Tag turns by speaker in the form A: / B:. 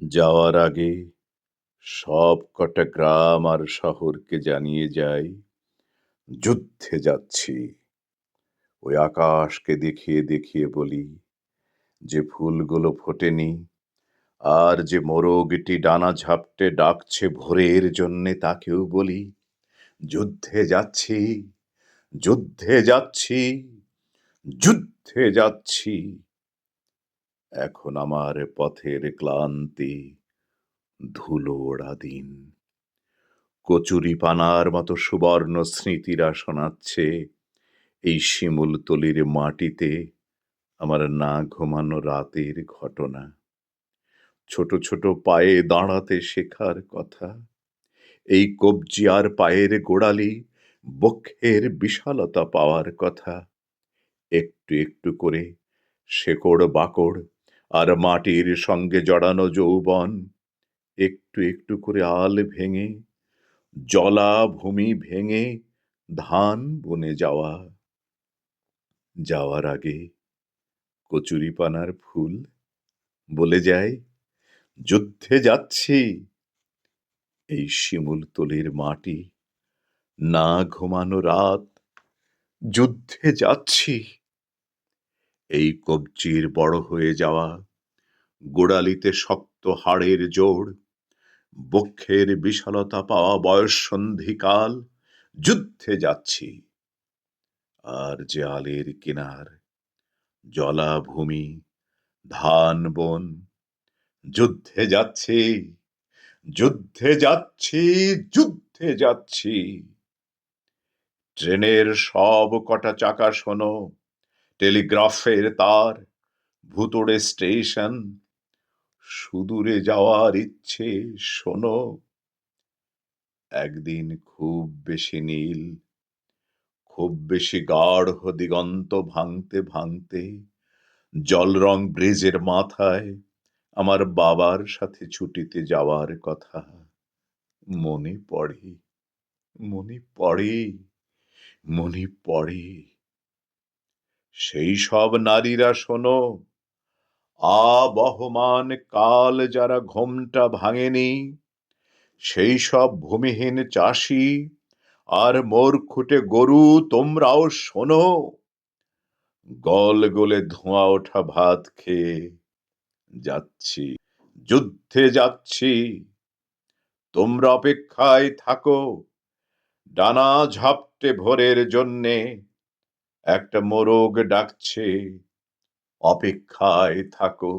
A: যাওয়ার আগে সব কটা গ্রাম আর শহরকে জানিয়ে যাই। যুদ্ধে যাচ্ছি। ওই আকাশকে দেখিয়ে দেখিয়ে বলি যে ফুলগুলো ফোটেনি আর যে মোরগটি ডানা ঝাপটে ডাকছে ভোরের জন্যে তাকেও বলি, যুদ্ধে যাচ্ছি যুদ্ধে যাচ্ছি যুদ্ধে যাচ্ছি। এখন আমার পথের ক্লান্তি ধুলো ওড়া দিন। কচুরি পানার মতো সুবর্ণ স্মৃতিরা শোনাচ্ছে এই শিমুলতলির মাটিতে আমার না ঘুমানো রাতের ঘটনা। ছোট ছোট পায়ে দাঁড়াতে শেখার কথা, এই কবজি আর পায়ের গোড়ালি বক্ষের বিশালতা পাওয়ার কথা। একটু একটু করে শেকড় বাকড় আর মাটির সঙ্গে জড়ানো যৌবন একটু একটু করে আল ভেঙে জলা ভূমি ভেঙে ধান বনে যাওয়া। যাওয়ার আগে কচুরিপানার ফুল বলে যায়, যুদ্ধে যাচ্ছি। এই শিমুলতলির মাটি না ঘুমানো রাত, যুদ্ধে যাচ্ছি। এই কবজির বড় হয়ে যাওয়া। গোড়ালিতে শক্ত হাড়ের জোড়। বক্ষের বিশালতা পাওয়া বয়স সন্ধিকাল। যুদ্ধে যাচ্ছি। আর যে আলের কিনার। জলাভূমি, ধান, বন। যুদ্ধে যাচ্ছি। যুদ্ধে যাচ্ছি যুদ্ধে যাচ্ছি। ট্রেনের সব কটা চাকা শোনো। টেলিগ্রাফের তার, ভুতুড়ে স্টেশন, সুদূরে যাওয়ার ইচ্ছে, শোনো। একদিন খুব বেশি নীল, খুব বেশি গাঢ় দিগন্ত ভাঙতে ভাঙতে জলরং ব্রিজের মাথায় আমার বাবার সাথে ছুটিতে যাওয়ার কথা মনে পড়ে মনে পড়ে মনে পড়ে। সেই সব নারীরা শোনো। আবহমান কাল যারা ঘোমটা ভাঙেনি, সেই সব ভূমিহীন চাষি আর মোর খুঁটে গরু তোমরাও শোনো। গল গলে ধোঁয়া ওঠা ভাত খেয়ে যাচ্ছি, যুদ্ধে যাচ্ছি। তোমরা অপেক্ষায় থাকো, ডানা ঝাপটে ভোরের জন্যে। একটা মোরগ ডাকছে অপেক্ষায় থাকো।